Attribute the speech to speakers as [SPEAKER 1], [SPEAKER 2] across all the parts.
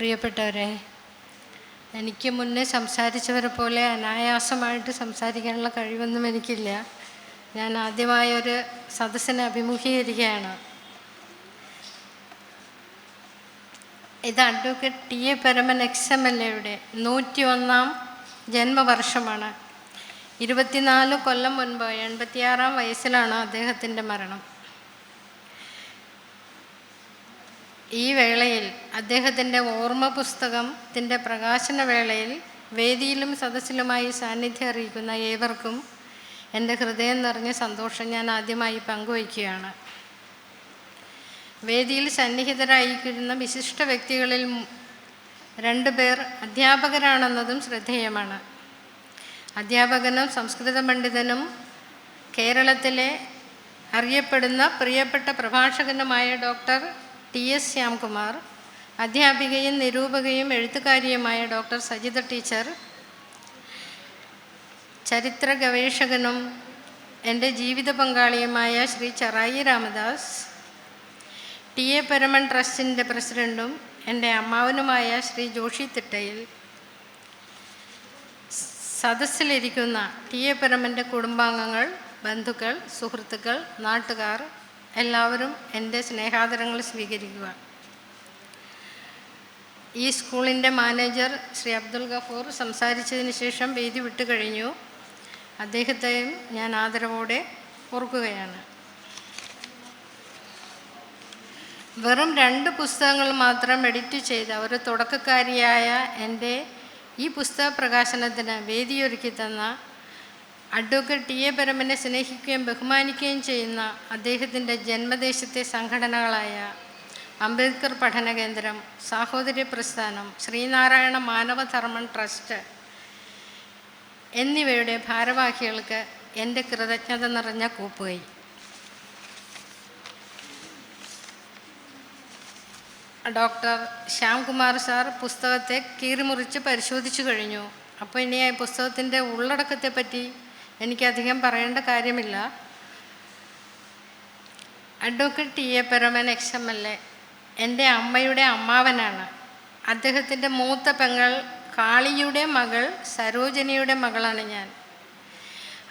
[SPEAKER 1] പ്രിയപ്പെട്ടവരെ എനിക്ക് മുന്നേ സംസാരിച്ചവരെ പോലെ അനായാസമായിട്ട് സംസാരിക്കാനുള്ള കഴിവൊന്നും എനിക്കില്ല. ഞാൻ ആദ്യമായൊരു സദസ്സിനെ അഭിമുഖീകരിക്കുകയാണ്. ഇത് advocate T A Paraman ex M L എയുടെ നൂറ്റി ഒന്നാം ജന്മവർഷമാണ്. ഇരുപത്തിനാല് കൊല്ലം മുൻപ് എൺപത്തിയാറാം വയസ്സിലാണ് അദ്ദേഹത്തിന്റെ മരണം. ഈ വേളയിൽ അദ്ദേഹത്തിന്റെ ഓർമ്മ പുസ്തകത്തിന്റെ പ്രകാശന വേളയിൽ വേദിയിലും സദസ്സിലുമായി സാന്നിധ്യം അറിയിക്കുന്ന ഏവർക്കും എന്റെ ഹൃദയം നിറഞ്ഞ സന്തോഷം ഞാൻ ആദ്യമായി പങ്കുവയ്ക്കുകയാണ്. വേദിയിൽ സന്നിഹിതരായിരിക്കുന്ന വിശിഷ്ട വ്യക്തികളിൽ രണ്ടു പേർ അധ്യാപകരാണെന്നതും ശ്രദ്ധേയമാണ്. അധ്യാപകനും സംസ്കൃത പണ്ഡിതനും കേരളത്തിലെ അറിയപ്പെടുന്ന പ്രിയപ്പെട്ട പ്രഭാഷകനുമായ ഡോക്ടർ ടി എസ് ശ്യാംകുമാർ അധ്യാപികയും നിരൂപകയും എഴുത്തുകാരിയുമായ ഡോക്ടർ സജിത ടീച്ചർ ചരിത്ര ഗവേഷകനും എന്റെ ജീവിത പങ്കാളിയുമായ ശ്രീ ചറായി രാമദാസ് ടി എ പരമൻ ട്രസ്റ്റിന്റെ പ്രസിഡന്റും എന്റെ അമ്മാവനുമായ ശ്രീ ജോഷി തിട്ടയിൽ സദസ്സിലിരിക്കുന്ന ടി എ പരമന്റെ കുടുംബാംഗങ്ങൾ ബന്ധുക്കൾ സുഹൃത്തുക്കൾ നാട്ടുകാർ എല്ലാവരും എന്റെ സ്നേഹാദരങ്ങൾ സ്വീകരിക്കുക. ഈ സ്കൂളിന്റെ മാനേജർ ശ്രീ അബ്ദുൽ ഗഫൂർ സംസാരിച്ചതിന് ശേഷം വേദി വിട്ടു കഴിഞ്ഞു. അദ്ദേഹത്തെയും ഞാൻ ആദരവോടെ ഓർക്കുകയാണ്. വെറും രണ്ട് പുസ്തകങ്ങൾ മാത്രം എഡിറ്റ് ചെയ്ത ഒരു തുടക്കക്കാരിയായ എന്റെ ഈ പുസ്തക പ്രകാശനത്തിന് വേദിയൊരുക്കി തന്ന അഡ്വക്കേറ്റ് ടി എ പരമനെ സ്നേഹിക്കുകയും ബഹുമാനിക്കുകയും ചെയ്യുന്ന അദ്ദേഹത്തിന്റെ ജന്മദേശത്തെ സംഘടനകളായ അംബേദ്കർ പഠന കേന്ദ്രം സാഹോദര്യ പ്രസ്ഥാനം ശ്രീനാരായണ മാനവധർമ്മൻ ട്രസ്റ്റ് എന്നിവയുടെ ഭാരവാഹികൾക്ക് എന്റെ കൃതജ്ഞത നിറഞ്ഞ കൂപ്പുകൈ. ഡോക്ടർ ശ്യാംകുമാർ സാർ പുസ്തകത്തെ കീറിമുറിച്ച് പരിശോധിച്ചു കഴിഞ്ഞു. അപ്പോൾ ഇനി ആ പുസ്തകത്തിന്റെ ഉള്ളടക്കത്തെ പറ്റി എനിക്കധികം പറയേണ്ട കാര്യമില്ല. Advocate T A Peraman ex M L A എന്റെ അമ്മയുടെ അമ്മാവനാണ്. അദ്ദേഹത്തിന്റെ മൂത്ത പെങ്ങൾ കാളിയുടെ മകൾ സരോജനിയുടെ മകളാണ് ഞാൻ.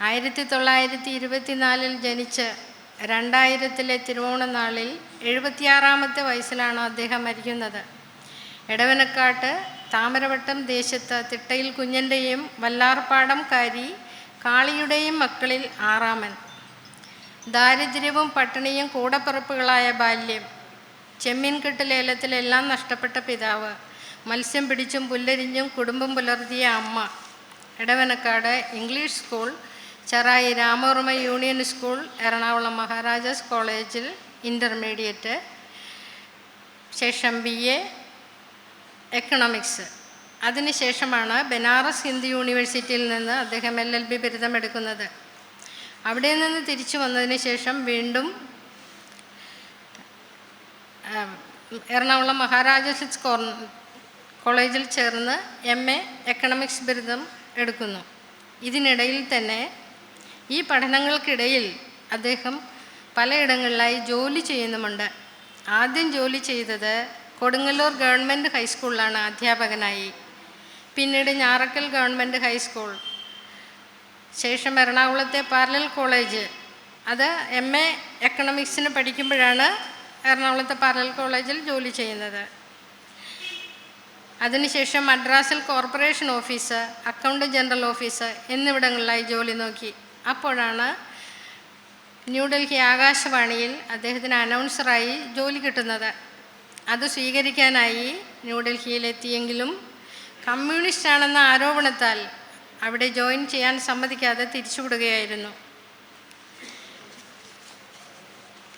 [SPEAKER 1] ആയിരത്തി തൊള്ളായിരത്തി ഇരുപത്തിനാലിൽ ജനിച്ച് രണ്ടായിരത്തിലെ തിരുവോണനാളിൽ എഴുപത്തിയാറാമത്തെ വയസ്സിലാണ് അദ്ദേഹം മരിക്കുന്നത്. എടവനക്കാട്ട് താമരവട്ടം ദേശത്ത് തിട്ടയിൽ കുഞ്ഞന്റെയും വല്ലാർപ്പാടം കാരി കാളിയുടെയും മക്കളിൽ ആറാമൻ. ദാരിദ്ര്യവും പട്ടിണിയും കൂടപ്പിറപ്പുകളായ ബാല്യം. ചെമ്മീൻകെട്ട് ലേലത്തിലെല്ലാം നഷ്ടപ്പെട്ട പിതാവ്. മത്സ്യം പിടിച്ചും പുല്ലരിഞ്ഞും കുടുംബം പുലർത്തിയ അമ്മ. Edavanakkad English school Cherai Ramavarma union school Ernakulam Maharajas കോളേജിൽ ഇന്റർമീഡിയറ്റ് ശേഷം ബി എ എക്കണോമിക്സ്. അതിനുശേഷമാണ് ബനാറസ് ഹിന്ദു യൂണിവേഴ്സിറ്റിയിൽ നിന്ന് അദ്ദേഹം എൽ എൽ ബി ബിരുദം എടുക്കുന്നത്. അവിടെ നിന്ന് തിരിച്ചു വന്നതിന് ശേഷം വീണ്ടും എറണാകുളം മഹാരാജാസ് കോളേജിൽ ചേർന്ന് എം എ എക്കണമിക്സ് ബിരുദം എടുക്കുന്നു. ഇതിനിടയിൽ തന്നെ ഈ പഠനങ്ങൾക്കിടയിൽ അദ്ദേഹം പലയിടങ്ങളിലായി ജോലി ചെയ്യുന്നുമുണ്ട്. ആദ്യം ജോലി ചെയ്തത് കൊടുങ്ങല്ലൂർ ഗവൺമെന്റ് ഹൈസ്കൂളിലാണ് അധ്യാപകനായി. പിന്നീട് ഞാറക്കൽ ഗവൺമെന്റ് ഹൈസ്കൂൾ. ശേഷം എറണാകുളത്തെ പാരലൽ കോളേജ്. അത് എം എ എക്കണോമിക്സിന് പഠിക്കുമ്പോഴാണ് എറണാകുളത്തെ പാരലൽ കോളേജിൽ ജോലി ചെയ്യുന്നത്. അതിനുശേഷം മദ്രാസിൽ corporation office account general office എന്നിവിടങ്ങളിലായി ജോലി നോക്കി. അപ്പോഴാണ് ന്യൂഡൽഹി ആകാശവാണിയിൽ അദ്ദേഹത്തിന് അനൗൺസറായി ജോലി കിട്ടുന്നത്. അത് സ്വീകരിക്കാനായി ന്യൂഡൽഹിയിലെത്തിയെങ്കിലും കമ്മ്യൂണിസ്റ്റ് ആണെന്ന ആരോപണത്താൽ അവിടെ ജോയിൻ ചെയ്യാൻ സമ്മതിക്കാതെ തിരിച്ചുവിടുകയായിരുന്നു.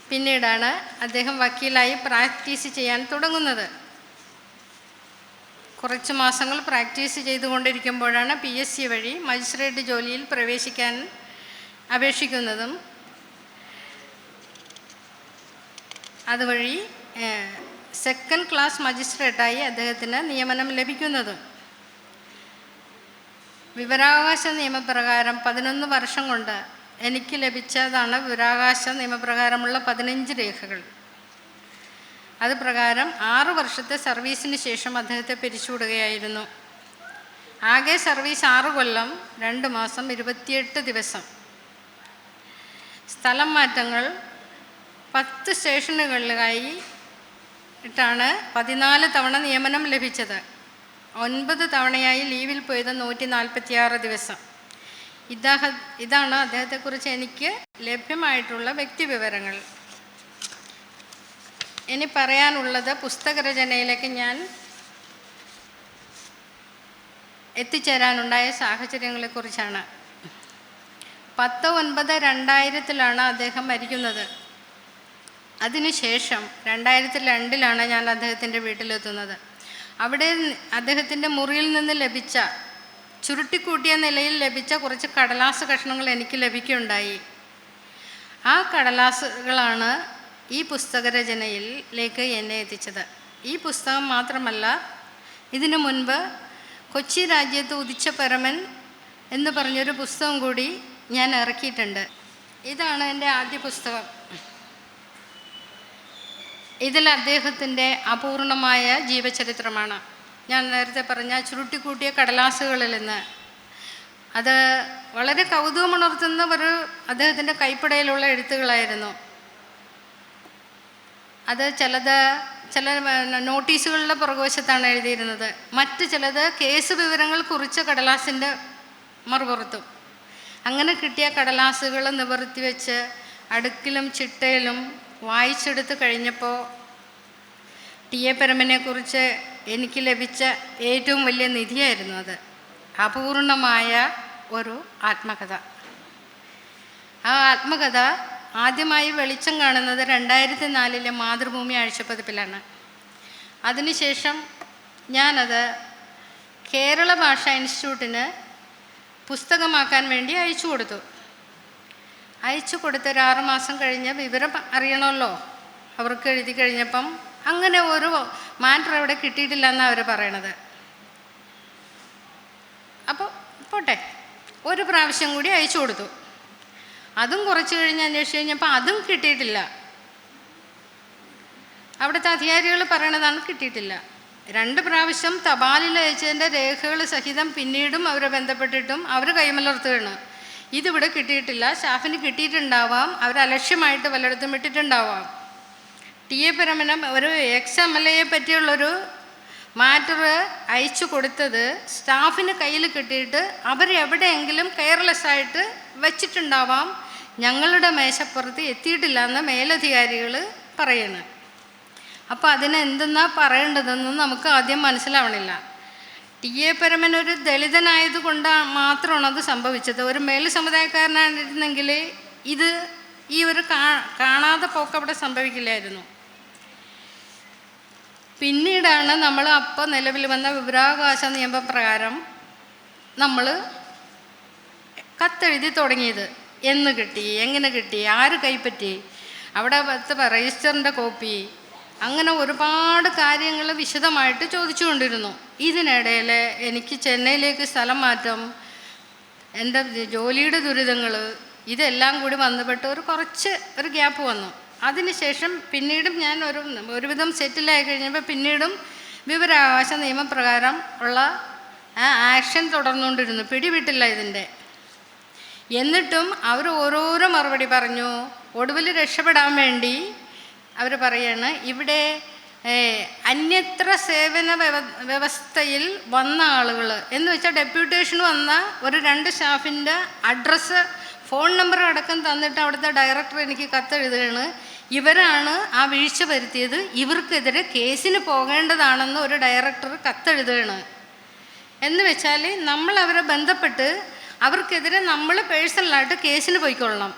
[SPEAKER 1] പിന്നീടാണ് അദ്ദേഹം വക്കീലായി പ്രാക്ടീസ് ചെയ്യാൻ തുടങ്ങുന്നത്. കുറച്ച് മാസങ്ങൾ പ്രാക്ടീസ് ചെയ്തുകൊണ്ടിരിക്കുമ്പോഴാണ് പി എസ് സി വഴി മജിസ്ട്രേറ്റ് ജോലിയിൽ പ്രവേശിക്കാൻ അപേക്ഷിക്കുന്നതും അതുവഴി സെക്കൻഡ് ക്ലാസ് മജിസ്ട്രേറ്റായി അദ്ദേഹത്തിന് നിയമനം ലഭിക്കുന്നതും. വിവരാവകാശ നിയമപ്രകാരം പതിനൊന്ന് വർഷം കൊണ്ട് എനിക്ക് ലഭിച്ചതാണ് വിവരാവകാശ നിയമപ്രകാരമുള്ള പതിനഞ്ച് രേഖകൾ. അത് പ്രകാരം ആറ് വർഷത്തെ സർവീസിന് ശേഷം അദ്ദേഹത്തെ പിരിച്ചുവിടുകയായിരുന്നു. ആകെ സർവീസ് ആറ് കൊല്ലം രണ്ട് മാസം ഇരുപത്തിയെട്ട് ദിവസം. സ്ഥലം മാറ്റങ്ങൾ പത്ത് സ്റ്റേഷനുകളിലായി ഇട്ടാണ് പതിനാല് തവണ നിയമനം ലഭിച്ചത്. ഒൻപത് തവണയായി ലീവിൽ പോയത് നൂറ്റി നാൽപ്പത്തിയാറ് ദിവസം. ഇദ്ദേഹ ഇതാണ് അദ്ദേഹത്തെക്കുറിച്ച് എനിക്ക് ലഭ്യമായിട്ടുള്ള വ്യക്തി വിവരങ്ങൾ. ഇനി പറയാനുള്ളത് പുസ്തകരചനയിലേക്ക് ഞാൻ എത്തിച്ചേരാനുണ്ടായ സാഹചര്യങ്ങളെക്കുറിച്ചാണ്. പത്ത് ഒൻപത് രണ്ടായിരത്തിലാണ് അദ്ദേഹം മരിക്കുന്നത്. അതിനുശേഷം രണ്ടായിരത്തി രണ്ടിലാണ് ഞാൻ അദ്ദേഹത്തിന്റെ വീട്ടിലെത്തുന്നത്. അവിടെ അദ്ദേഹത്തിന്റെ മുറിയിൽ നിന്ന് ലഭിച്ച ചുരുട്ടിക്കൂട്ടിയ നിലയിൽ ലഭിച്ച കുറച്ച് കടലാസ് കഷ്ണങ്ങൾ എനിക്ക് ലഭിക്കുകയുണ്ടായി. ആ കടലാസുകളാണ് ഈ പുസ്തകരചനയിലേക്ക് എന്നെ എത്തിച്ചത്. ഈ പുസ്തകം മാത്രമല്ല ഇതിനു മുൻപ് കൊച്ചി രാജ്യത്ത് ഉദിച്ച പരമൻ എന്ന് പറഞ്ഞൊരു പുസ്തകം കൂടി ഞാൻ ഇറക്കിയിട്ടുണ്ട്. ഇതാണ് എന്റെ ആദ്യ പുസ്തകം. ഇതിൽ അദ്ദേഹത്തിന്റെ അപൂർണമായ ജീവചരിത്രമാണ്. ഞാൻ നേരത്തെ പറഞ്ഞ ചുരുട്ടിക്കൂട്ടിയ കടലാസുകളിൽ നിന്ന്. അത് വളരെ കൗതുകമുണർത്തുന്ന ഒരു അദ്ദേഹത്തിന്റെ കൈപ്പടയിലുള്ള എഴുത്തുകളായിരുന്നു. അത് ചിലത് ചില നോട്ടീസുകളുടെ പുറകുവശത്താണ് എഴുതിയിരുന്നത്. മറ്റ് ചിലത് കേസ് വിവരങ്ങൾ കുറിച്ച കടലാസിന്റെ മറുപുറത്തും. അങ്ങനെ കിട്ടിയ കടലാസുകൾ നിവർത്തി വെച്ച് അടുക്കിലും ചിട്ടയിലും വായിച്ചെടുത്ത് കഴിഞ്ഞപ്പോൾ ടി എ പരമനെക്കുറിച്ച് എനിക്ക് ലഭിച്ച ഏറ്റവും വലിയ നിധിയായിരുന്നു അത്. അപൂർണമായ ഒരു ആത്മകഥ. ആ ആത്മകഥ ആദ്യമായി വെളിച്ചം കാണുന്നത് രണ്ടായിരത്തി നാലിലെ മാതൃഭൂമി ആഴ്ചപ്പതിപ്പിലാണ്. അതിനുശേഷം ഞാനത് കേരള ഭാഷാ ഇൻസ്റ്റിറ്റ്യൂട്ടിന് പുസ്തകമാക്കാൻ വേണ്ടി അയച്ചു കൊടുത്തു. അയച്ചു കൊടുത്തൊരു ആറുമാസം ആറ് മാസം കഴിഞ്ഞ് വിവരം അറിയണമല്ലോ. അവർക്ക് എഴുതി കഴിഞ്ഞപ്പം അങ്ങനെ ഒരു മാറ്റർ അവിടെ കിട്ടിയിട്ടില്ല എന്നാണ് അവർ പറയണത്. അപ്പോൾ പോട്ടെ. ഒരു പ്രാവശ്യം കൂടി അയച്ചു കൊടുത്തു. അതും കുറച്ച് കഴിഞ്ഞ് അന്വേഷിച്ച് കഴിഞ്ഞപ്പോൾ അതും കിട്ടിയിട്ടില്ല. അവിടുത്തെ അധികാരികൾ പറയണതാണ് കിട്ടിയിട്ടില്ല. രണ്ട് പ്രാവശ്യം തപാലിൽ അയച്ചതിന്റെ രേഖകൾ സഹിതം പിന്നീടും അവരെ ബന്ധപ്പെട്ടിട്ടും അവർ കൈമലർത്തുകയാണ്. ഇതിവിടെ കിട്ടിയിട്ടില്ല. സ്റ്റാഫിന് കിട്ടിയിട്ടുണ്ടാവാം. അവർ അലക്ഷ്യമായിട്ട് പലയിടത്തും വിട്ടിട്ടുണ്ടാവാം ടി എ പരമനം ഒരു എക്സ് എം എൽ എയെ പറ്റിയുള്ളൊരു മാറ്റർ അയച്ചു കൊടുത്തത് സ്റ്റാഫിന് കയ്യിൽ കിട്ടിയിട്ട് അവരെവിടെയെങ്കിലും കെയർലെസ് ആയിട്ട് വെച്ചിട്ടുണ്ടാവാം. ഞങ്ങളുടെ മേശപ്പുറത്ത് എത്തിയിട്ടില്ല എന്ന് മേലധികാരികൾ പറയുന്നത് അപ്പോൾ അതിനെന്തെന്നാ പറയേണ്ടതെന്ന് നമുക്ക് ആദ്യം മനസ്സിലാവണില്ല. ടി എ പരമൻ ഒരു ദളിതനായത് കൊണ്ട് മാത്രമാണ് അത് സംഭവിച്ചത്. ഒരു മേൽ സമുദായക്കാരനായിരുന്നെങ്കിൽ ഇത് ഈ ഒരു കാണാതെ പോക്ക് അവിടെ സംഭവിക്കില്ലായിരുന്നു. പിന്നീടാണ് നമ്മൾ അപ്പോൾ നിലവിൽ വന്ന വിവരാവകാശ നിയമപ്രകാരം നമ്മൾ കത്തെഴുതി തുടങ്ങിയത്. എന്ന് കിട്ടി എങ്ങനെ കിട്ടി ആര് കൈപ്പറ്റി അവിടെ രജിസ്റ്ററിന്റെ കോപ്പി അങ്ങനെ ഒരുപാട് കാര്യങ്ങൾ വിശദമായിട്ട് ചോദിച്ചുകൊണ്ടിരുന്നു. ഇതിനിടയിൽ എനിക്ക് ചെന്നൈയിലേക്ക് സ്ഥലം മാറ്റം എന്റെ ജോലിയുടെ ദുരിതങ്ങൾ ഇതെല്ലാം കൂടി വന്നപ്പെട്ട് ഒരു കുറച്ച് ഒരു ഗ്യാപ്പ് വന്നു. അതിനുശേഷം പിന്നീടും ഞാൻ ഒരു ഒരുവിധം സെറ്റിലായി കഴിഞ്ഞപ്പോൾ പിന്നീടും വിവരാവകാശ നിയമപ്രകാരം ഉള്ള ആ ആക്ഷൻ തുടർന്നുകൊണ്ടിരുന്നു. പിടിവിട്ടില്ല ഇതിന്റെ എന്നിട്ടും അവർ ഓരോരോ മറുപടി പറഞ്ഞു. ഒടുവിൽ രക്ഷപ്പെടാൻ വേണ്ടി അവർ പറയാണ് ഇവിടെ അന്യത്ര സേവന വ്യവ വ്യവസ്ഥയിൽ വന്ന ആളുകൾ എന്ന് വെച്ചാൽ ഡെപ്യൂട്ടേഷൻ വന്ന ഒരു രണ്ട് സ്റ്റാഫിന്റെ അഡ്രസ്സ് ഫോൺ നമ്പർ അടക്കം തന്നിട്ട് അവിടുത്തെ ഡയറക്ടർ എനിക്ക് കത്തെഴുതുകയാണ്. ഇവരാണ് ആ വീഴ്ച വരുത്തിയത്. ഇവർക്കെതിരെ കേസിന് പോകേണ്ടതാണെന്ന് ഒരു ഡയറക്ടർ കത്തെഴുതുകയാണ്. എന്ന് വെച്ചാൽ നമ്മൾ അവരെ ബന്ധപ്പെട്ട് അവർക്കെതിരെ നമ്മൾ പേഴ്സണലായിട്ട് കേസിന് പോയിക്കൊള്ളണം.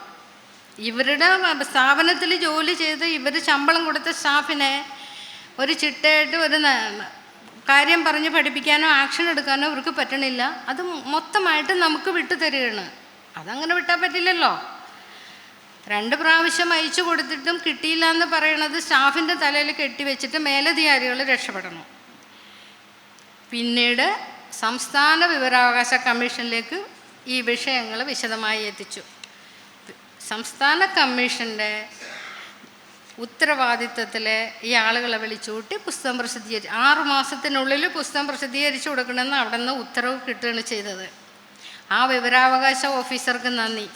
[SPEAKER 1] ഇവരുടെ സ്ഥാപനത്തിൽ ജോലി ചെയ്ത് ഇവർ ശമ്പളം കൊടുത്ത സ്റ്റാഫിനെ ഒരു ചിട്ടയായിട്ട് ഒരു കാര്യം പറഞ്ഞ് പഠിപ്പിക്കാനോ ആക്ഷൻ എടുക്കാനോ ഇവർക്ക് പറ്റണില്ല. അത് മൊത്തമായിട്ട് നമുക്ക് വിട്ടു തരികയാണ്. അതങ്ങനെ വിട്ടാൽ പറ്റില്ലല്ലോ. രണ്ട് പ്രാവശ്യം അയച്ചു കൊടുത്തിട്ടും കിട്ടിയില്ല എന്ന് പറയണത് സ്റ്റാഫിന്റെ തലയിൽ കെട്ടിവെച്ചിട്ട് മേലധികാരികൾ രക്ഷപ്പെടണം. പിന്നീട് സംസ്ഥാന വിവരാവകാശ കമ്മീഷനിലേക്ക് ഈ വിഷയങ്ങൾ വിശദമായി എത്തിച്ചു. സംസ്ഥാന കമ്മീഷന്റെ ഉത്തരവാദിത്വത്തിൽ ഈ ആളുകളെ വിളിച്ചുകൂട്ടി പുസ്തകം പ്രസിദ്ധീകരിച്ചു ആറുമാസത്തിനുള്ളിൽ പുസ്തകം പ്രസിദ്ധീകരിച്ചു കൊടുക്കണമെന്ന് അവിടെ നിന്ന് ഉത്തരവ് കിട്ടുകയാണ് ചെയ്തത്. ആ വിവരാവകാശ ഓഫീസർക്ക് നന്ദി.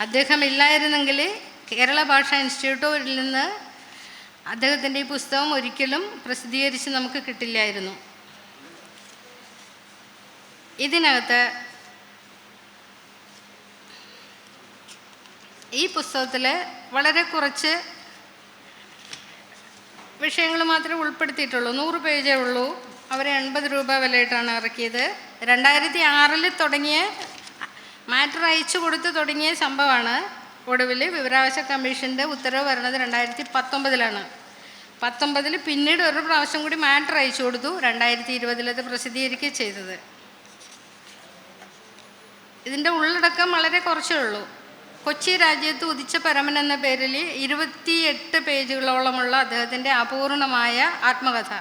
[SPEAKER 1] അദ്ദേഹം ഇല്ലായിരുന്നെങ്കിൽ കേരള ഭാഷാ ഇൻസ്റ്റിറ്റ്യൂട്ടിൽ നിന്ന് അദ്ദേഹത്തിന്റെ ഈ പുസ്തകം ഒരിക്കലും പ്രസിദ്ധീകരിച്ച് നമുക്ക് കിട്ടില്ലായിരുന്നു. ഇതിനകത്ത് ഈ പുസ്തകത്തിൽ വളരെ കുറച്ച് വിഷയങ്ങൾ മാത്രമേ ഉൾപ്പെടുത്തിയിട്ടുള്ളൂ. നൂറ് പേജേ ഉള്ളൂ. അവർ എൺപത് രൂപ വിലയിട്ടാണ് ഇറക്കിയത്. രണ്ടായിരത്തി ആറിൽ തുടങ്ങിയ മാറ്റർ അയച്ചു കൊടുത്ത് തുടങ്ങിയ സംഭവമാണ് ഒടുവിൽ വിവരാവകാശ കമ്മീഷന്റെ ഉത്തരവ് വരുന്നത് രണ്ടായിരത്തി പത്തൊമ്പതിലാണ്. പത്തൊമ്പതിൽ പിന്നീട് ഒരു പ്രാവശ്യം കൂടി മാറ്റർ അയച്ചു കൊടുത്തു. രണ്ടായിരത്തി ഇരുപതിലത് പ്രസിദ്ധീകരിക്കുകയും ചെയ്തത്. ഇതിന്റെ ഉള്ളടക്കം വളരെ കുറച്ചേ ഉള്ളൂ. കൊച്ചി രാജ്യത്ത് ഉദിച്ച പരമൻ എന്ന പേരിൽ ഇരുപത്തിയെട്ട് പേജുകളോളമുള്ള അദ്ദേഹത്തിന്റെ അപൂർണമായ ആത്മകഥ.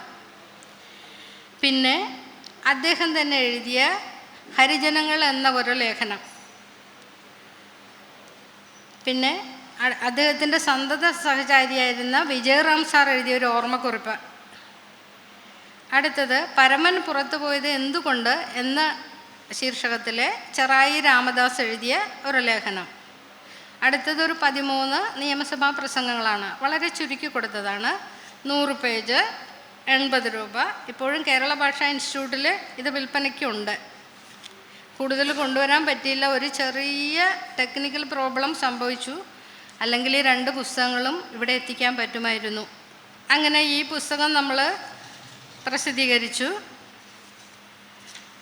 [SPEAKER 1] പിന്നെ അദ്ദേഹം തന്നെ എഴുതിയ ഹരിജനങ്ങൾ എന്ന ഒരു ലേഖനം. പിന്നെ അദ്ദേഹത്തിന്റെ സന്തത സഹചാരിയായിരുന്ന വിജയറാം സാർ എഴുതിയ ഒരു ഓർമ്മക്കുറിപ്പ്. അടുത്തത് പരമൻ പുറത്തു പോയത് എന്തുകൊണ്ട് എന്ന ശീർഷകത്തിലെ ചെറായി രാമദാസ് എഴുതിയ ഒരു ലേഖനം. അടുത്തത് ഒരു പതിമൂന്ന് നിയമസഭാ പ്രസംഗങ്ങളാണ്. വളരെ ചുരുക്കി കൊടുത്തതാണ്. നൂറ് പേജ് എൺപത് രൂപ. ഇപ്പോഴും കേരള ഭാഷാ ഇൻസ്റ്റിറ്റ്യൂട്ടിൽ ഇത് വിൽപ്പനയ്ക്കുണ്ട്. കൂടുതൽ കൊണ്ടുവരാൻ പറ്റിയില്ല. ഒരു ചെറിയ ടെക്നിക്കൽ പ്രോബ്ലം സംഭവിച്ചു. അല്ലെങ്കിൽ ഈ രണ്ട് പുസ്തകങ്ങളും ഇവിടെ എത്തിക്കാൻ പറ്റുമായിരുന്നു. അങ്ങനെ ഈ പുസ്തകം നമ്മൾ പ്രസിദ്ധീകരിച്ചു.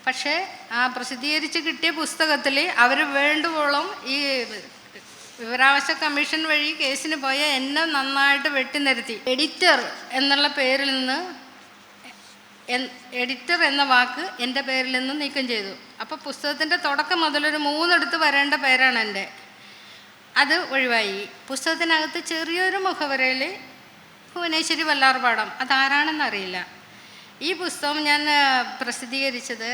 [SPEAKER 1] പക്ഷേ ആ പ്രസിദ്ധീകരിച്ച് കിട്ടിയ പുസ്തകത്തിൽ അവർ വേണ്ടുവോളം ഈ വിവരാവകാശ കമ്മീഷൻ വഴി കേസിന് പോയ എന്നെ നന്നായിട്ട് വെട്ടി നിരത്തി. എഡിറ്റർ എന്നുള്ള പേരിൽ നിന്ന് എഡിറ്റർ എന്ന വാക്ക് എന്റെ പേരിൽ നിന്ന് നീക്കം ചെയ്തു. അപ്പോൾ പുസ്തകത്തിന്റെ തുടക്കം മുതലൊരു മൂന്നെടുത്ത് വരേണ്ട പേരാണ് എന്റെ. അത് ഒഴിവായി. പുസ്തകത്തിനകത്ത് ചെറിയൊരു മുഖവരയിൽ ഭുവനേശ്വരി വല്ലാർപാടം അതാരാണെന്നറിയില്ല ഈ പുസ്തകം ഞാൻ പ്രസിദ്ധീകരിച്ചത്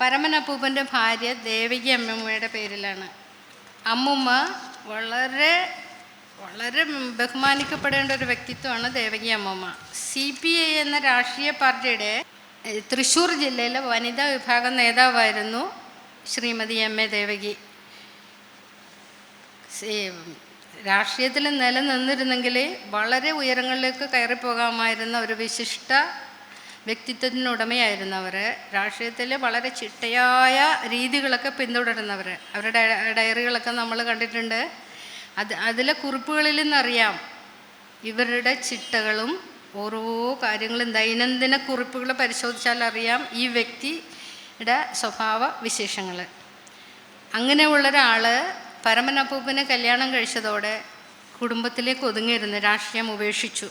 [SPEAKER 1] പരമനപ്പൂപ്പന്റെ ഭാര്യ ദേവകി അമ്മമ്മയുടെ പേരിലാണ്. അമ്മുമ്മ വളരെ വളരെ ബഹുമാനിക്കപ്പെടേണ്ട ഒരു വ്യക്തിത്വമാണ് ദേവകി അമ്മമ്മ. സി പി ഐ എന്ന രാഷ്ട്രീയ പാർട്ടിയുടെ തൃശ്ശൂർ ജില്ലയിലെ വനിതാ വിഭാഗം നേതാവായിരുന്നു ശ്രീമതി എം എ ദേവകി. രാഷ്ട്രീയത്തിൽ നിലനിന്നിരുന്നെങ്കിൽ വളരെ ഉയരങ്ങളിലേക്ക് കയറിപ്പോകാമായിരുന്ന ഒരു വിശിഷ്ട വ്യക്തിത്വത്തിനുടമയായിരുന്നു അവർ രാഷ്ട്രീയത്തിൽ വളരെ ചിട്ടയായ രീതികളൊക്കെ പിന്തുടരുന്നവർ അവരുടെ ഡയ- ഡയറികളൊക്കെ നമ്മൾ കണ്ടിട്ടുണ്ട്. അത് അതിലെ കുറിപ്പുകളിൽ നിന്നറിയാം. ഇവരുടെ ചിട്ടകളും ഓരോ കാര്യങ്ങളും ദൈനംദിന കുറിപ്പുകൾ പരിശോധിച്ചാൽ അറിയാം ഈ വ്യക്തിയുടെ സ്വഭാവ വിശേഷങ്ങൾ അങ്ങനെയുള്ള ഒരാൾ പരമനപ്പൂപ്പിനെ കല്യാണം കഴിച്ചതോടെ കുടുംബത്തിലേക്ക് ഒതുങ്ങിയിരുന്ന് രാഷ്ട്രീയം ഉപേക്ഷിച്ചു.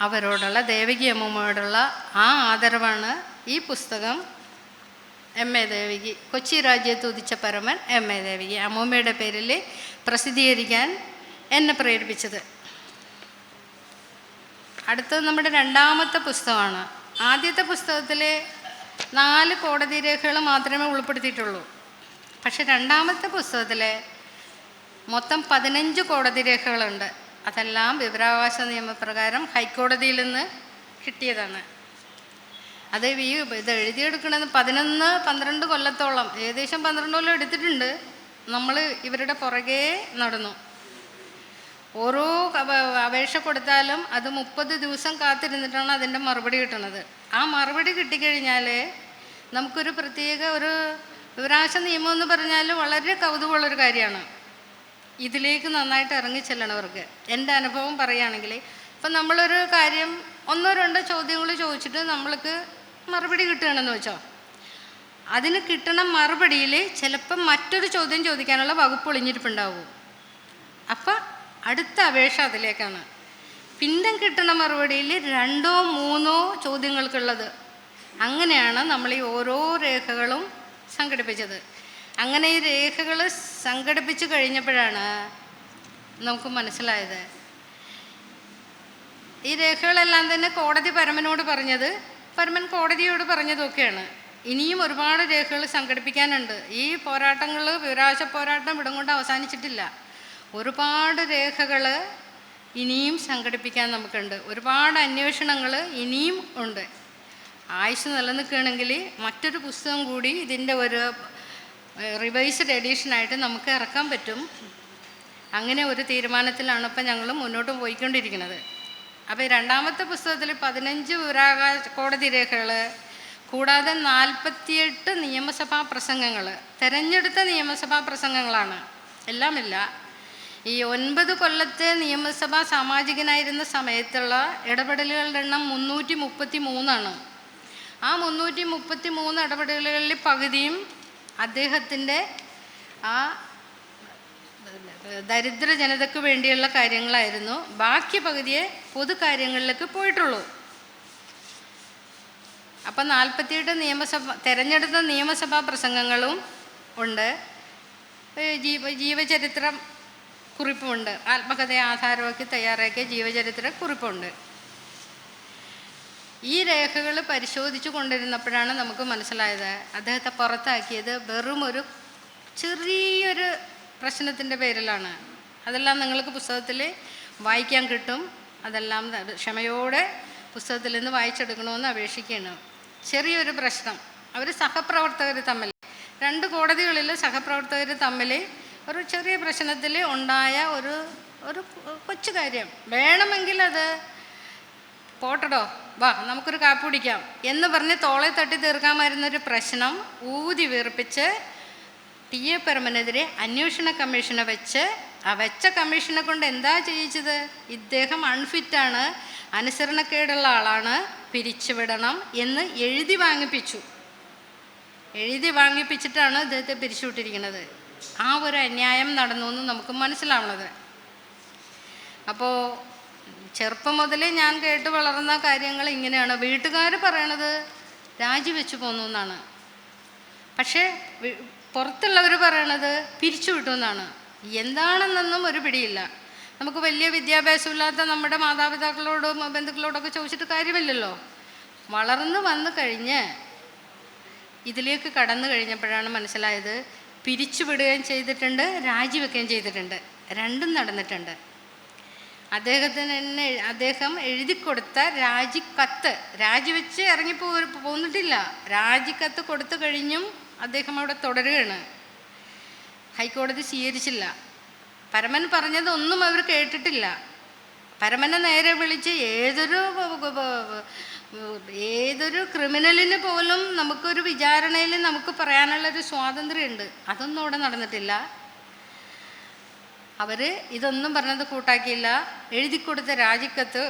[SPEAKER 1] അവരോടുള്ള ദേവകി അമ്മമ്മയോടുള്ള ആ ആദരവാണ് ഈ പുസ്തകം എം എ ദേവികി കൊച്ചി രാജ്യത്ത് ഉദിച്ച പരമൻ എം എ ദേവികി. അമ്മൂമ്മയുടെ പേരിൽ പ്രസിദ്ധീകരിക്കാൻ എന്നെ പ്രേരിപ്പിച്ചത്. അടുത്തത് നമ്മുടെ രണ്ടാമത്തെ പുസ്തകമാണ്. ആദ്യത്തെ പുസ്തകത്തിൽ നാല് കോടതി രേഖകൾ മാത്രമേ ഉൾപ്പെടുത്തിയിട്ടുള്ളൂ. പക്ഷെ രണ്ടാമത്തെ പുസ്തകത്തിൽ മൊത്തം പതിനഞ്ച് കോടതി രേഖകളുണ്ട്. അതെല്ലാം വിവരാവകാശ നിയമപ്രകാരം ഹൈക്കോടതിയിൽ നിന്ന് കിട്ടിയതാണ്. അത് ഈ ഇത് എഴുതിയെടുക്കണത് പതിനൊന്ന് പന്ത്രണ്ട് കൊല്ലത്തോളം ഏകദേശം പന്ത്രണ്ട് കൊല്ലം എടുത്തിട്ടുണ്ട്. നമ്മൾ ഇവരുടെ പുറകെ നടന്നു. ഓരോ അപേക്ഷ കൊടുത്താലും അത് മുപ്പത് ദിവസം കാത്തിരുന്നിട്ടാണ് അതിന്റെ മറുപടി കിട്ടുന്നത്. ആ മറുപടി കിട്ടിക്കഴിഞ്ഞാൽ നമുക്കൊരു പ്രത്യേക ഒരു വിവരാശ നിയമം എന്ന് പറഞ്ഞാൽ വളരെ കൗതുകമുള്ളൊരു കാര്യമാണ്. ഇതിലേക്ക് നന്നായിട്ട് ഇറങ്ങി ചെല്ലണവർക്ക് എന്റെ അനുഭവം പറയുകയാണെങ്കിൽ ഇപ്പം നമ്മളൊരു കാര്യം ഒന്നോ രണ്ടോ ചോദ്യങ്ങൾ ചോദിച്ചിട്ട് നമ്മൾക്ക് മറുപടി കിട്ടുകയാണെന്ന് വെച്ചോ? അതിന് കിട്ടണ മറുപടിയിൽ ചിലപ്പം മറ്റൊരു ചോദ്യം ചോദിക്കാനുള്ള വകുപ്പ് ഒളിഞ്ഞിരിപ്പുണ്ടാവും. അപ്പം അടുത്ത അപേക്ഷ അതിലേക്കാണ്. പിന്നെ കിട്ടണ മറുപടിയിൽ രണ്ടോ മൂന്നോ ചോദ്യങ്ങൾക്കുള്ളത്. അങ്ങനെയാണ് നമ്മൾ ഈ ഓരോ രേഖകളും സംഘടിപ്പിച്ചത്. അങ്ങനെ ഈ രേഖകൾ സംഘടിപ്പിച്ചു കഴിഞ്ഞപ്പോഴാണ് നമുക്ക് മനസ്സിലായത്. ഈ രേഖകളെല്ലാം തന്നെ കോടതി പരമനോട് പറഞ്ഞത് പരമൻ കോടതിയോട് പറഞ്ഞതൊക്കെയാണ്. ഇനിയും ഒരുപാട് രേഖകൾ സംഘടിപ്പിക്കാനുണ്ട്. ഈ പോരാട്ടങ്ങൾ വിവരാശ പോരാട്ടം ഇടം കൊണ്ട് അവസാനിച്ചിട്ടില്ല. ഒരുപാട് രേഖകൾ ഇനിയും സംഘടിപ്പിക്കാൻ നമുക്കുണ്ട്. ഒരുപാട് അന്വേഷണങ്ങൾ ഇനിയും ഉണ്ട്. ആയുസ് നിലനിൽക്കുകയാണെങ്കിൽ മറ്റൊരു പുസ്തകം കൂടി ഇതിന്റെ ഒരു റിവൈസ്ഡ് എഡീഷനായിട്ട് നമുക്ക് ഇറക്കാൻ പറ്റും. അങ്ങനെ ഒരു തീരുമാനത്തിലാണ് ഇപ്പം ഞങ്ങൾ മുന്നോട്ട് പോയിക്കൊണ്ടിരിക്കുന്നത്. അപ്പോൾ രണ്ടാമത്തെ പുസ്തകത്തിൽ പതിനഞ്ച് പുരാകാശ കോടതി രേഖകൾ കൂടാതെ നാൽപ്പത്തിയെട്ട് നിയമസഭാ പ്രസംഗങ്ങൾ തെരഞ്ഞെടുത്ത നിയമസഭാ പ്രസംഗങ്ങളാണ്. എല്ലാമില്ല. ഈ ഒൻപത് കൊല്ലത്തെ നിയമസഭാ സാമാജികനായിരുന്ന സമയത്തുള്ള ഇടപെടലുകളുടെ എണ്ണം മുന്നൂറ്റി മുപ്പത്തി മൂന്നാണ് ആ മുന്നൂറ്റി മുപ്പത്തി മൂന്ന് ഇടപെടലുകളിൽ പകുതിയും അദ്ദേഹത്തിന്റെ ആ ദരിദ്ര ജനതയ്ക്ക് വേണ്ടിയുള്ള കാര്യങ്ങളായിരുന്നു. ബാക്കി പകുതിയെ പൊതു കാര്യങ്ങളിലേക്ക് പോയിട്ടുള്ളൂ. അപ്പം നാൽപ്പത്തിയെട്ട് നിയമസഭ തിരഞ്ഞെടുത്ത നിയമസഭാ പ്രസംഗങ്ങളും ഉണ്ട്. ജീവ ജീവചരിത്രം കുറിപ്പുമുണ്ട് ആത്മകഥയെ ആധാരമാക്കി തയ്യാറാക്കിയ ജീവചരിത്ര കുറിപ്പുണ്ട്. ഈ രേഖകൾ പരിശോധിച്ചു കൊണ്ടിരുന്നപ്പോഴാണ് നമുക്ക് മനസ്സിലായത് അദ്ദേഹത്തെ പുറത്താക്കിയത് വെറും ഒരു ചെറിയൊരു പ്രശ്നത്തിന്റെ പേരിലാണ്. അതെല്ലാം നിങ്ങൾക്ക് പുസ്തകത്തിൽ വായിക്കാൻ കിട്ടും. അതെല്ലാം ക്ഷമയോടെ പുസ്തകത്തിൽ നിന്ന് വായിച്ചെടുക്കണമെന്ന് അപേക്ഷിക്കുകയാണ്. ചെറിയൊരു പ്രശ്നം. അവർ സഹപ്രവർത്തകർ തമ്മിൽ രണ്ട് കോടതികളിൽ സഹപ്രവർത്തകർ തമ്മിൽ ഒരു ചെറിയ പ്രശ്നത്തിൽ ഉണ്ടായ ഒരു ഒരു കൊച്ചു കാര്യം. വേണമെങ്കിൽ അത് പോട്ടടോ വാ നമുക്കൊരു കാപ്പി കുടിക്കാം. എന്ന് പറഞ്ഞ് തോളെ തട്ടി തീർക്കാമായിരുന്നൊരു പ്രശ്നം ഊതി വീർപ്പിച്ച് ടി എ പെർമനെതിരെ അന്വേഷണ കമ്മീഷനെ വെച്ച് ആ വെച്ച കമ്മീഷനെ കൊണ്ട് എന്താ ചെയ്യിച്ചത്? ഇദ്ദേഹം അൺഫിറ്റാണ് അനുസരണക്കേടുള്ള ആളാണ് പിരിച്ചുവിടണം എന്ന് എഴുതി വാങ്ങിപ്പിച്ചു. എഴുതി വാങ്ങിപ്പിച്ചിട്ടാണ് ഇദ്ദേഹത്തെ പിരിച്ചുവിട്ടിരിക്കുന്നത്. ആ ഒരു അന്യായം നടന്നു എന്ന് നമുക്ക് മനസ്സിലാവുന്നത്. അപ്പോൾ ചെറുപ്പം മുതലേ ഞാൻ കേട്ട് വളർന്ന കാര്യങ്ങൾ ഇങ്ങനെയാണ്. വീട്ടുകാർ പറയണത് രാജിവെച്ചു പോന്നു എന്നാണ്. പക്ഷേ പുറത്തുള്ളവർ പറയണത് പിരിച്ചു വിട്ടു എന്നാണ്. എന്താണെന്നൊന്നും ഒരു പിടിയില്ല. നമുക്ക് വലിയ വിദ്യാഭ്യാസമില്ലാത്ത നമ്മുടെ മാതാപിതാക്കളോടും ബന്ധുക്കളോടൊക്കെ ചോദിച്ചിട്ട് കാര്യമില്ലല്ലോ. വളർന്നു വന്നു കഴിഞ്ഞ് ഇതിലേക്ക് കടന്നു കഴിഞ്ഞപ്പോഴാണ് മനസ്സിലായത് പിരിച്ചുവിടുകയും ചെയ്തിട്ടുണ്ട് രാജിവെക്കുകയും ചെയ്തിട്ടുണ്ട്. രണ്ടും നടന്നിട്ടുണ്ട്. അദ്ദേഹത്തിന് തന്നെ അദ്ദേഹം എഴുതി കൊടുത്ത രാജിക്കത്ത് രാജിവെച്ച് ഇറങ്ങിപ്പോ പോന്നിട്ടില്ല. രാജിക്കത്ത് കൊടുത്തു കഴിഞ്ഞും അദ്ദേഹം അവിടെ തുടരുകയാണ്. ഹൈക്കോടതി സ്വീകരിച്ചില്ല. പരമൻ പറഞ്ഞതൊന്നും അവർ കേട്ടിട്ടില്ല. പരമനെ നേരെ വിളിച്ച് ഏതൊരു ഏതൊരു ക്രിമിനലിന് പോലും നമുക്കൊരു വിചാരണയിൽ നമുക്ക് പറയാനുള്ളൊരു സ്വാതന്ത്ര്യമുണ്ട്. അതൊന്നും അവിടെ നടന്നിട്ടില്ല. അവർ ഇതൊന്നും പറഞ്ഞത് കൂട്ടാക്കിയില്ല. എഴുതി കൊടുത്ത രാജിക്കത്ത്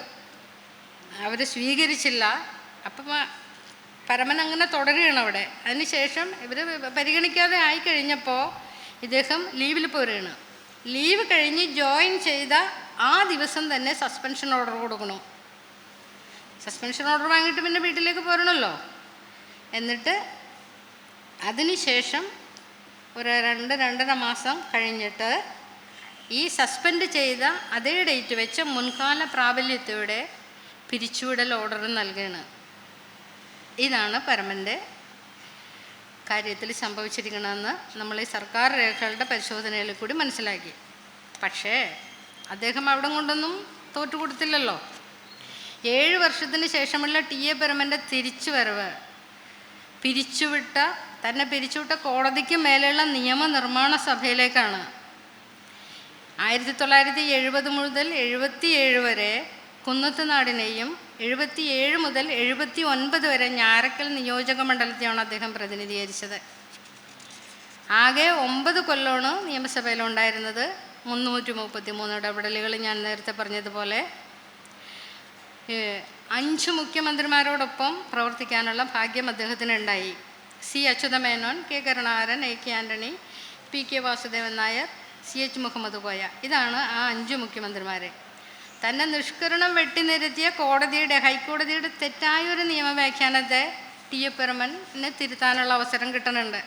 [SPEAKER 1] അവർ സ്വീകരിച്ചില്ല. അപ്പം പരമൻ അങ്ങനെ തുടരുകയാണ് അവിടെ. അതിനുശേഷം ഇവർ പരിഗണിക്കാതെ ആയി കഴിഞ്ഞപ്പോൾ ഇദ്ദേഹം ലീവിൽ പോരുകയാണ്. ലീവ് കഴിഞ്ഞ് ജോയിൻ ചെയ്ത ആ ദിവസം തന്നെ സസ്പെൻഷൻ ഓർഡർ കൊടുക്കണം. സസ്പെൻഷൻ ഓർഡർ വാങ്ങിയിട്ട് പിന്നെ വീട്ടിലേക്ക് പോരണമല്ലോ. എന്നിട്ട് അതിനുശേഷം ഒരു രണ്ട് രണ്ടര മാസം കഴിഞ്ഞിട്ട് ഈ സസ്പെൻഡ് ചെയ്ത അതേ ഡേറ്റ് വെച്ച് മുൻകാല പ്രാബല്യത്തോടെ പിരിച്ചുവിടൽ ഓർഡർ നൽകുകയാണ് ഇതാണ് പരമന്റെ കാര്യത്തിൽ സംഭവിച്ചിരിക്കണമെന്ന് നമ്മൾ ഈ സർക്കാർ രേഖകളുടെ പരിശോധനയിൽ കൂടി മനസ്സിലാക്കി. പക്ഷേ അദ്ദേഹം അവിടെ കൊണ്ടൊന്നും തോറ്റുകൊടുത്തില്ലല്ലോ ഏഴ് വർഷത്തിന് ശേഷമുള്ള ടി എ പരമന്റെ തിരിച്ചുവരവ് പിരിച്ചുവിട്ട തന്നെ പിരിച്ചുവിട്ട കോടതിക്ക് മേലെയുള്ള നിയമനിർമ്മാണ സഭയിലേക്കാണ്. ആയിരത്തി തൊള്ളായിരത്തി എഴുപത് മുതൽ എഴുപത്തിയേഴ് വരെ കുന്നത്തുനാടിനെയും എഴുപത്തിയേഴ് മുതൽ എഴുപത്തി ഒൻപത് വരെ ഞാറക്കൽ നിയോജക മണ്ഡലത്തെയാണ് അദ്ദേഹം പ്രതിനിധീകരിച്ചത്. ആകെ ഒമ്പത് കൊല്ലമാണ് നിയമസഭയിലുണ്ടായിരുന്നത് മുന്നൂറ്റി മുപ്പത്തി മൂന്ന് ഇടപെടലുകൾ ഞാൻ നേരത്തെ പറഞ്ഞതുപോലെ അഞ്ച് മുഖ്യമന്ത്രിമാരോടൊപ്പം പ്രവർത്തിക്കാനുള്ള ഭാഗ്യം അദ്ദേഹത്തിന് ഉണ്ടായി C. Achuthamenon K. Karunakaran A. K. Antony P. K. Vasudevan Nair C H Muhammad Koya ഇതാണ് ആ അഞ്ച് മുഖ്യമന്ത്രിമാരെ. തന്നെ നിഷ്കരണം വെട്ടിനിരത്തിയ കോടതിയുടെ ഹൈക്കോടതിയുടെ തെറ്റായ ഒരു നിയമവ്യാഖ്യാനത്തെ ടി. എ. പെർമനെ തിരുത്താനുള്ള അവസരം കിട്ടുന്നുണ്ട്.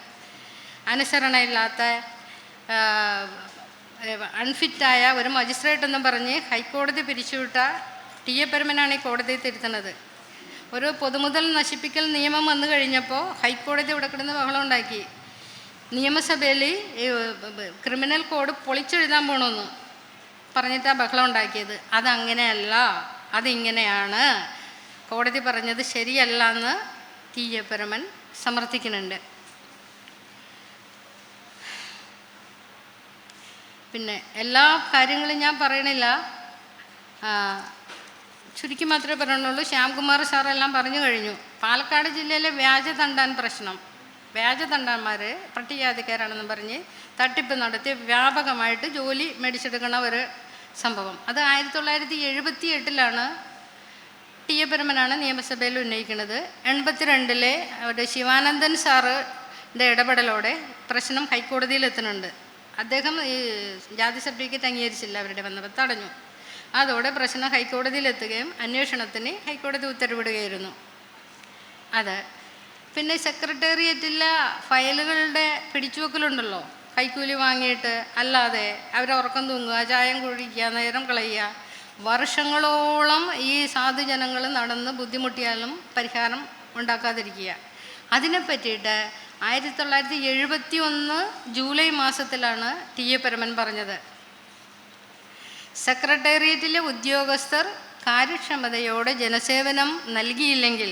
[SPEAKER 1] അനുസരണയില്ലാത്ത അൺഫിറ്റായ ഒരു മജിസ്ട്രേറ്റ് എന്നും പറഞ്ഞ് ഹൈക്കോടതി പിരിച്ചുവിട്ട ടി. എ. പെരുമനാണ് ഈ കോടതിയിൽ തിരുത്തുന്നത്. ഒരു പൊതുമുതൽ നശിപ്പിക്കൽ നിയമം വന്നു കഴിഞ്ഞപ്പോൾ ഹൈക്കോടതി ഇവിടെ കിടന്ന് ബഹളം ഉണ്ടാക്കി. നിയമസഭയിൽ ക്രിമിനൽ കോഡ് പൊളിച്ചെഴുതാൻ പോകണമെന്ന് പറഞ്ഞിട്ടാണ് ബഹളം ഉണ്ടാക്കിയത്. അതങ്ങനെയല്ല അതിങ്ങനെയാണ്. കോടതി പറഞ്ഞത് ശരിയല്ല എന്ന് ടി എ പരമൻ സമർത്ഥിക്കുന്നുണ്ട്. പിന്നെ എല്ലാ കാര്യങ്ങളും ഞാൻ പറയണില്ല. ചുരുക്കി മാത്രമേ പറയുന്നുള്ളൂ ശ്യാംകുമാർ സാറെല്ലാം പറഞ്ഞു കഴിഞ്ഞു. പാലക്കാട് ജില്ലയിലെ വ്യാജ തണ്ടാൻ പ്രശ്നം. വ്യാജ തണ്ടാന്മാർ പട്ടികജാതിക്കാരാണെന്ന് പറഞ്ഞ് തട്ടിപ്പ് നടത്തി വ്യാപകമായിട്ട് ജോലി മേടിച്ചെടുക്കണ ഒരു സംഭവം. അത് ആയിരത്തി തൊള്ളായിരത്തി എഴുപത്തി എട്ടിലാണ് ടി എ പരമനാണ് നിയമസഭയിൽ ഉന്നയിക്കുന്നത്. എൺപത്തിരണ്ടിലെ ഒരു ശിവാനന്ദൻ സാറിന്റെ ഇടപെടലോടെ പ്രശ്നം ഹൈക്കോടതിയിൽ എത്തുന്നുണ്ട് അദ്ദേഹം ഈ ജാതി സർട്ടിഫിക്കറ്റ് അംഗീകരിച്ചില്ല അവരുടെ വന്നപ്പോൾ തടഞ്ഞു. അതോടെ പ്രശ്നം ഹൈക്കോടതിയിൽ എത്തുകയും അന്വേഷണത്തിന് ഹൈക്കോടതി ഉത്തരവിടുകയായിരുന്നു. അത് പിന്നെ സെക്രട്ടേറിയറ്റിലെ ഫയലുകളുടെ പിടിച്ചുവെക്കലുണ്ടല്ലോ. കൈക്കൂലി വാങ്ങിയിട്ട് അല്ലാതെ അവരുറക്കം തൂങ്ങുക ചായം കുഴിക്കുക നേരം കളയുക. വർഷങ്ങളോളം ഈ സാധുജനങ്ങൾ നടന്ന് ബുദ്ധിമുട്ടിയാലും പരിഹാരം ഉണ്ടാക്കാതിരിക്കുക. അതിനെ പറ്റിയിട്ട് ആയിരത്തി തൊള്ളായിരത്തി എഴുപത്തി ഒന്ന് ജൂലൈ മാസത്തിലാണ് ടി എ പരമൻ പറഞ്ഞത്. സെക്രട്ടേറിയറ്റിലെ ഉദ്യോഗസ്ഥർ കാര്യക്ഷമതയോടെ ജനസേവനം നൽകിയില്ലെങ്കിൽ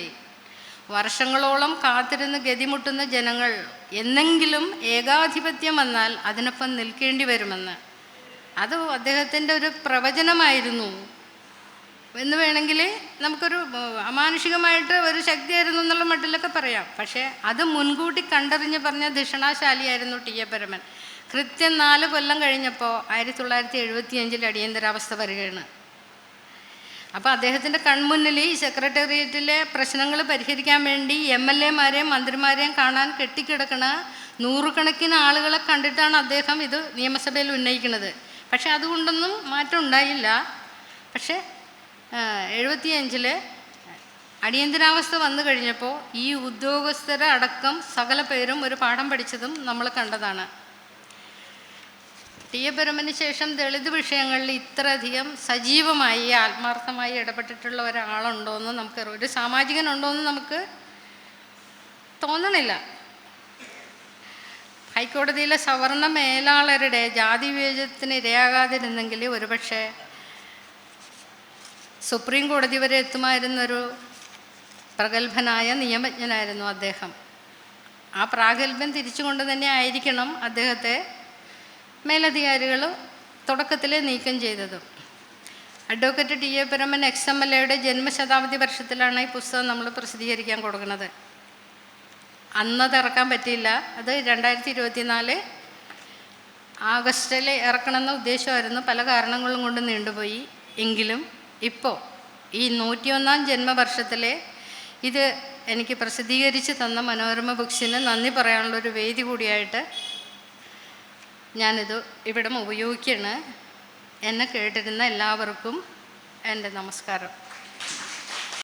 [SPEAKER 1] വർഷങ്ങളോളം കാത്തിരുന്ന് ഗതിമുട്ടുന്ന ജനങ്ങൾ എന്നെങ്കിലും ഏകാധിപത്യം വന്നാൽ അതിനൊപ്പം നിൽക്കേണ്ടി വരുമെന്ന്. അത് അദ്ദേഹത്തിന്റെ ഒരു പ്രവചനമായിരുന്നു. എന്ന് വേണമെങ്കിൽ നമുക്കൊരു അമാനുഷികമായിട്ട് ഒരു ശക്തിയായിരുന്നു എന്നുള്ള മട്ടിലൊക്കെ പറയാം. പക്ഷേ അത് മുൻകൂട്ടി കണ്ടറിഞ്ഞ് പറഞ്ഞ ദക്ഷിണാശാലിയായിരുന്നു ടി എ പരമൻ. കൃത്യം നാല് കൊല്ലം കഴിഞ്ഞപ്പോൾ ആയിരത്തി തൊള്ളായിരത്തി എഴുപത്തിയഞ്ചിൽ അടിയന്തരാവസ്ഥ വരികയാണ്. അപ്പോൾ അദ്ദേഹത്തിന്റെ കൺമുന്നിൽ ഈ സെക്രട്ടേറിയറ്റിലെ പ്രശ്നങ്ങൾ പരിഹരിക്കാൻ വേണ്ടി എം എൽ എമാരെയും മന്ത്രിമാരെയും കാണാൻ കെട്ടിക്കിടക്കണ നൂറുകണക്കിന് ആളുകളെ കണ്ടിട്ടാണ് അദ്ദേഹം ഇത് നിയമസഭയിൽ ഉന്നയിക്കുന്നത്. പക്ഷേ അതുകൊണ്ടൊന്നും മാറ്റം ഉണ്ടായില്ല. പക്ഷേ എഴുപത്തിയഞ്ചിൽ അടിയന്തരാവസ്ഥ വന്നു കഴിഞ്ഞപ്പോൾ ഈ ഉദ്യോഗസ്ഥരെ അടക്കം സകല പേരും ഒരു പാഠം പഠിച്ചതും നമ്മൾ കണ്ടതാണ്. ടി എ പരമന് ശേഷം ദളിത് വിഷയങ്ങളിൽ ഇത്രയധികം സജീവമായി ആത്മാർത്ഥമായി ഇടപെട്ടിട്ടുള്ള ഒരാളുണ്ടോ എന്ന് നമുക്ക് ഒരു സാമാജികനുണ്ടോ എന്ന് നമുക്ക് തോന്നണില്ല. ഹൈക്കോടതിയിലെ സവർണ മേലാളരുടെ ജാതി വിവേചനത്തിന് ഇരയാകാതിരുന്നെങ്കിൽ ഒരുപക്ഷെ സുപ്രീം കോടതി വരെ എത്തുമായിരുന്നൊരു പ്രഗത്ഭനായ നിയമജ്ഞനായിരുന്നു അദ്ദേഹം. ആ പ്രാഗൽഭ്യം തിരിച്ചുകൊണ്ട് തന്നെ ആയിരിക്കണം അദ്ദേഹത്തെ മേലധികാരികൾ തുടക്കത്തിൽ നീക്കം ചെയ്തതും. Advocate T A Paraman ex M L എയുടെ ജന്മശതാബ്ദി വർഷത്തിലാണ് ഈ പുസ്തകം നമ്മൾ പ്രസിദ്ധീകരിക്കാൻ കൊടുക്കുന്നത്. അന്നത് ഇറക്കാൻ പറ്റിയില്ല. അത് രണ്ടായിരത്തി ഇരുപത്തിനാല് ആഗസ്റ്റിൽ ഇറക്കണമെന്ന ഉദ്ദേശമായിരുന്നു. പല കാരണങ്ങളും കൊണ്ട് നീണ്ടുപോയി. എങ്കിലും ഇപ്പോൾ ഈ നൂറ്റിയൊന്നാം ജന്മവർഷത്തിലെ ഇത് എനിക്ക് പ്രസിദ്ധീകരിച്ച് തന്ന മനോരമ ബുക്സിന് നന്ദി പറയാനുള്ളൊരു വേദി കൂടിയായിട്ട് ഞാനിത് ഇവിടം ഉപയോഗിക്കുകയാണ് എന്നെ കേട്ടിരുന്ന എല്ലാവർക്കും എന്റെ നമസ്കാരം.